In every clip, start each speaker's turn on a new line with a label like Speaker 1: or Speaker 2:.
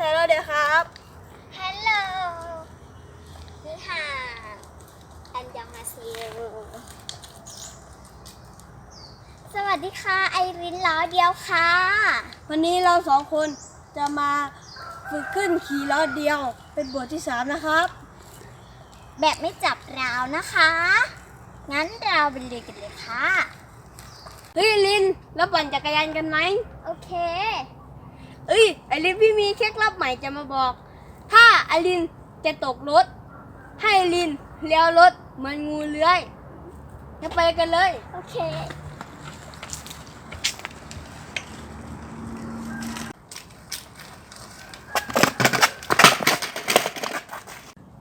Speaker 1: ฮัลโหลเดี๋ยวครับ
Speaker 2: ฮัลโหลนี่ค่ะอันยองมาซิโอสวัสดีค่ะ ไอรินล้อเดียวค่ะ
Speaker 1: วันนี้เราสองคนจะมาฝึกขึ้นขี่ล้อเดียว เป็นบทที่สามนะครับ
Speaker 2: แบบไม่จับราวนะคะ งั้นเราไปเรียนกันเลยค่ะ
Speaker 1: เฮ้ยลิน แล้วปั่นจักรยานกันไหม
Speaker 2: โอเค
Speaker 1: เอ้ยไอรินพี่มีเคล็ดลับใหม่จะมาบอก ถ้าไอรินจะตกรถ ให้ไอรินเลี้ยวรถเหมือนงูเลื้อยจะไปกันเลย
Speaker 2: โอเค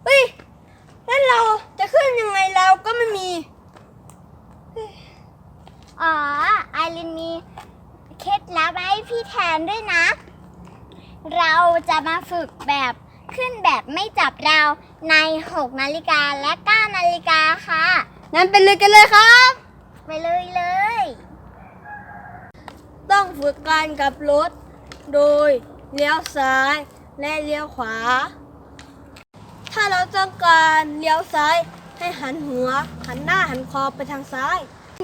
Speaker 1: เฮ้ย แล้วเราจะขึ้นยังไงเราก็ไม่มี
Speaker 2: อ๋อ ไอรินมีเคล็ดลับให้พี่แทนด้วยนะ เราจะมาฝึกแบบขึ้น แบบไม่จับราวใน 6 นาฬิกาและ 9 นาฬิกาค่ะ
Speaker 1: นั้นไปเลยกันเลยครับ
Speaker 2: ไปเลยเลย
Speaker 1: ต้องฝึกการกลับรถ โดยเลี้ยวซ้ายและเลี้ยวขวา ถ้าเราต้องการเลี้ยวซ้ายให้หันหัว หันหน้าหันคอไปทางซ้าย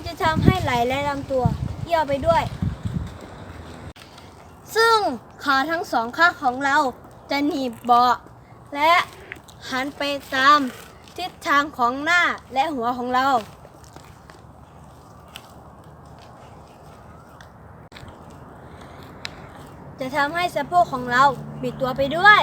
Speaker 1: จะทำให้ไหลและลำตัวเอี้ยวไปด้วย ซึ่งขาทั้งสองข้างของเราจะหนีบเบาะ และหันไปตามทิศทางของหน้าและหัวของเรา จะทำให้สะโพกของเราบิดตัวไปด้วย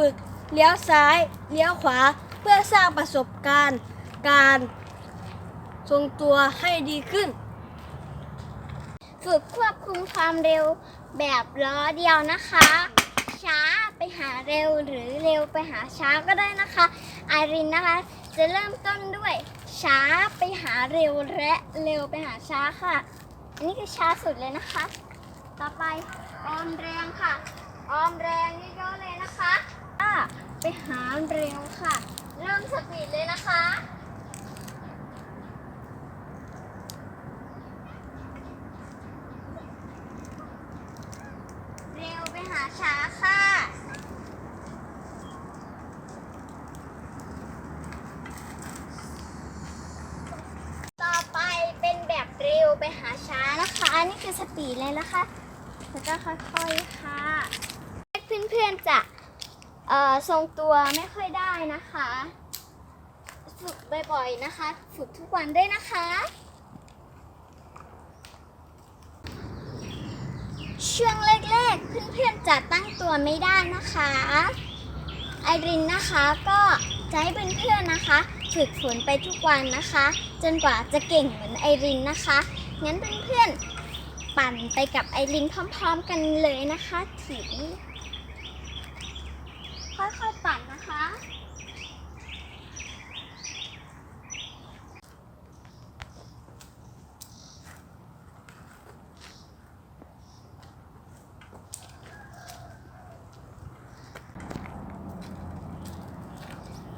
Speaker 1: ฝึกเลี้ยวซ้ายเลี้ยวขวาเพื่อสร้างประสบการณ์การทรงตัวให้ดีขึ้น
Speaker 2: ฝึกควบคุมความเร็วแบบล้อเดียวนะคะ ช้าไปหาเร็วหรือเร็วไปหาช้าก็ได้นะคะไอรินนะคะ จะเริ่มต้นด้วยช้าไปหาเร็วและเร็วไปหาช้าค่ะ อันนี้คือช้าสุดเลยนะคะ ต่อไปออมแรงค่ะ ออมแรงเยอะๆเลยนะคะ ไปหาเร็วค่ะ เริ่มสปีดเลยนะคะเร็วไปหาช้าค่ะ ต่อไปเป็นแบบเร็วไปหาช้านะคะ อันี่คือสปีดเลยนะคะ แล้วก็ค่อยๆค่ะ เพื่อนๆจะ ทรงตัวไม่ค่อยได้นะคะ ฝึกบ่อยๆนะคะ ฝึกทุกวันด้วยนะคะ ช่วงแรกๆเพื่อนๆจะตั้งตัวไม่ได้นะคะ ไอรินนะคะก็จะให้เพื่อนๆนะคะ ฝึกฝนไปทุกวันนะคะ จนกว่าจะเก่งเหมือนไอรินนะคะ งั้นเพื่อนๆปั่นไปกับไอรินพร้อม ๆ กันเลยนะคะถึง ค่อยๆปั่นนะคะ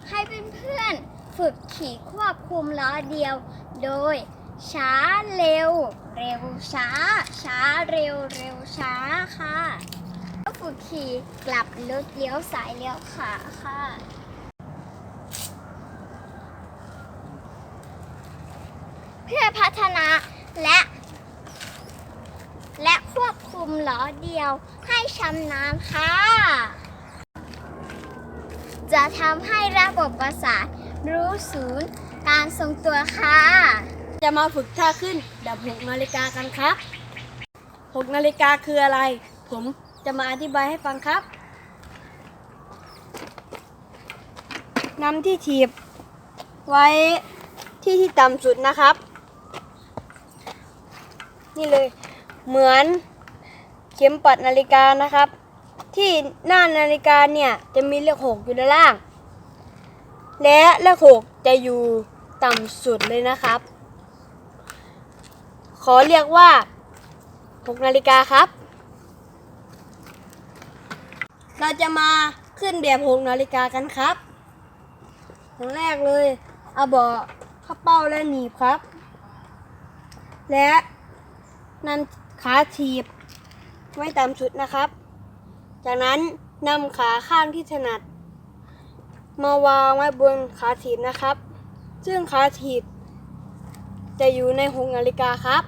Speaker 2: ให้เพื่อนๆฝึกขี่ควบคุมล้อเดียว โดย ช้าเร็ว เร็วช้า ช้าเร็วเร็วช้าค่ะ ขี่กลับรถเลี้ยวซ้ายเลี้ยวขวาค่ะ เพื่อพัฒนาและ และควบคุมล้อเดียวให้ชำนาญค่ะ จะทำให้ระบบประสาทรู้ศูนย์การทรงตัวค่ะ
Speaker 1: จะมาฝึกท่าขึ้นแบบ6นาฬิกากันครับ6นาฬิกาคืออะไร ผม จะมาอธิบายให้ฟังครับนำที่ถีบไว้ที่ที่ต่ำสุดนะครับ นี่เลยเหมือนเข็มปัดนาฬิกานะครับ ที่หน้านาฬิกาเนี่ยจะมีเลขหกอยู่ด้านล่าง และเลขหกจะอยู่ต่ำสุดเลยนะครับ ขอเรียกว่า6นาฬิกาครับ เราจะมาขึ้นแบบ6นาฬิกากันครับอย่างแรกเลย เอาเบาะเข้าเป้าและหนีบครับ และนำขาถีบไว้ต่ำสุดนะครับ จากนั้นนำขาข้างที่ถนัด มาวางไว้บนขาถีบนะครับ ซึ่งขาถีบ จะอยู่ในหกนาฬิกาครับ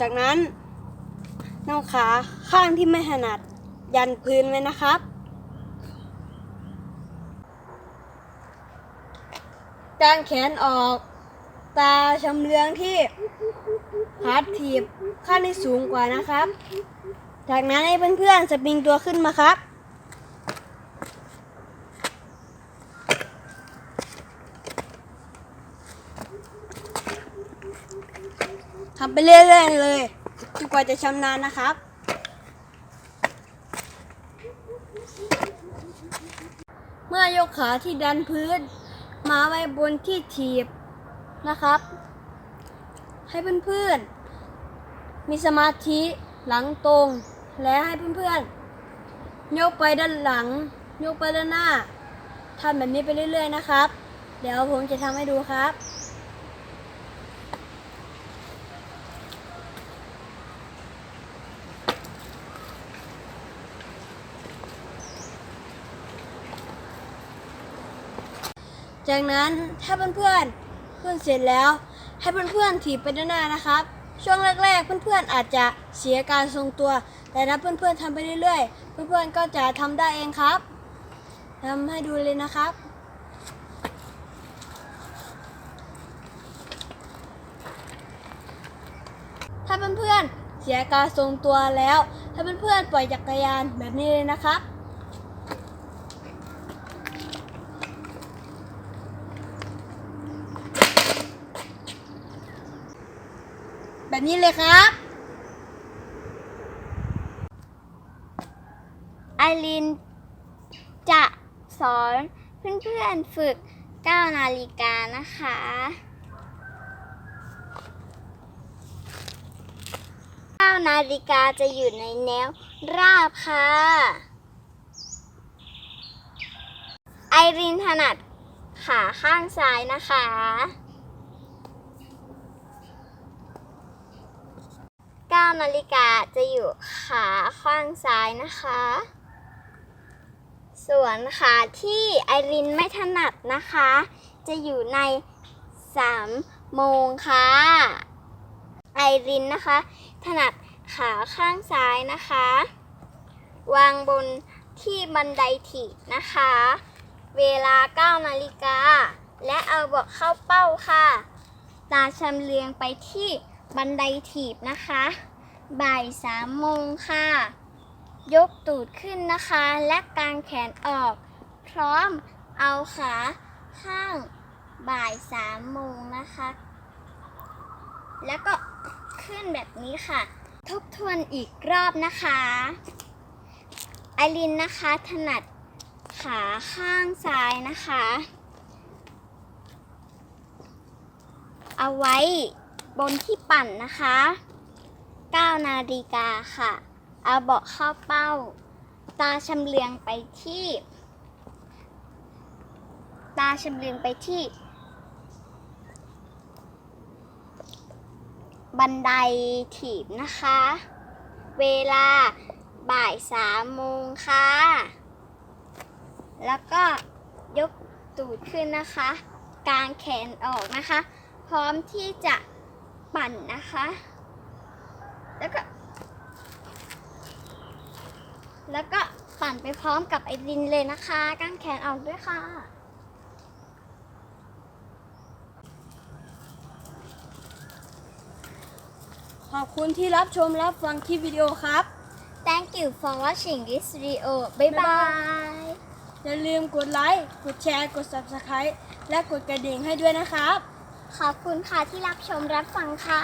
Speaker 1: จากนั้นนำขาข้างที่ไม่ถนัด ยันพื้นไว้นะครับ กางแขนออก ตาชำเลืองที่ขาถีบข้างที่สูงกว่านะครับ จากนั้นให้เพื่อนๆสปริงตัวขึ้นมาครับทำไปเรื่อยๆเลยจนกว่าจะชำนาญนะครับ เมื่อยกขาที่ดันพื้น มาไว้บนที่ถีบนะครับ ให้เพื่อนๆ มีสมาธิหลังตรง และให้เพื่อนๆ ยกไปด้านหลัง ยกไปด้านหน้าทำแบบนี้ไปเรื่อยๆนะครับ เดี๋ยวผมจะทำให้ดูครับ จากนั้นถ้าเพื่อนๆขึ้นเสร็จแล้ว ให้เพื่อนๆถีบไปด้านหน้านะครับ ช่วงแรกๆ เพื่อนๆอาจจะเสียการทรงตัว แต่ถ้าเพื่อนๆทำไปเรื่อยๆ เพื่อนๆก็จะทำได้เองครับทำให้ดูเลยนะครับถ้าเพื่อนๆเสียการทรงตัวแล้ว ถ้าเพื่อนๆปล่อยจักรยานแบบนี้เลยนะครับ แบบนี้เลยครับ
Speaker 2: ไอรินจะสอนเพื่อนๆฝึก 9 นาฬิกานะคะ 9 นาฬิกาจะอยู่ในแนวราบค่ะ ไอรินถนัดขาข้างซ้ายนะคะ 9นาฬิกาจะอยู่ขาข้างซ้ายนะคะ ส่วนขาที่ไอรินไม่ถนัดนะคะ จะอยู่ใน3โมงค่ะ ไอรินนะคะ ถนัดขาข้างซ้ายนะคะ วางบนที่บันไดถีบนะคะ เวลา 9 นาฬิกา และเอาบอกเข้าเป้าค่ะ ตาชำเลืองไปที่บันไดถีบนะคะ บ่ายสามโมงค่ะ ยกตูดขึ้นนะคะ และกางแขนออก พร้อมเอาขาข้างบ่ายสามโมงนะคะ แล้วก็ขึ้นแบบนี้ค่ะ ทบทวนอีกรอบนะคะไอรินนะคะ ถนัดขาข้างซ้ายนะคะ เอาไว้บนที่ปั่นนะคะ 9 นาฬิกาค่ะ เอาเบาะเข้าเป้า ตาชำเลืองไปที่ ตาชำเลืองไปที่ บันไดถีบนะคะ เวลาบ่ายสามโมงค่ะ แล้วก็ยกตูดขึ้นนะคะ กางแขนออกนะคะ พร้อมที่จะปั่นนะคะ แล้วก็ แล้วก็ปั่นไปพร้อมกับไอรินเลยนะคะกางแขนออกด้วยค่ะ
Speaker 1: ขอบคุณที่รับชมรับฟังคลิปวิดีโอครับ
Speaker 2: Thank you for watching this video bye bye
Speaker 1: อย่าลืมกดไลค์ กดแชร์ กด subscribe และกดกระดิ่งให้ด้วยนะครับ
Speaker 2: ขอบคุณค่ะที่รับชมรับฟังค่ะ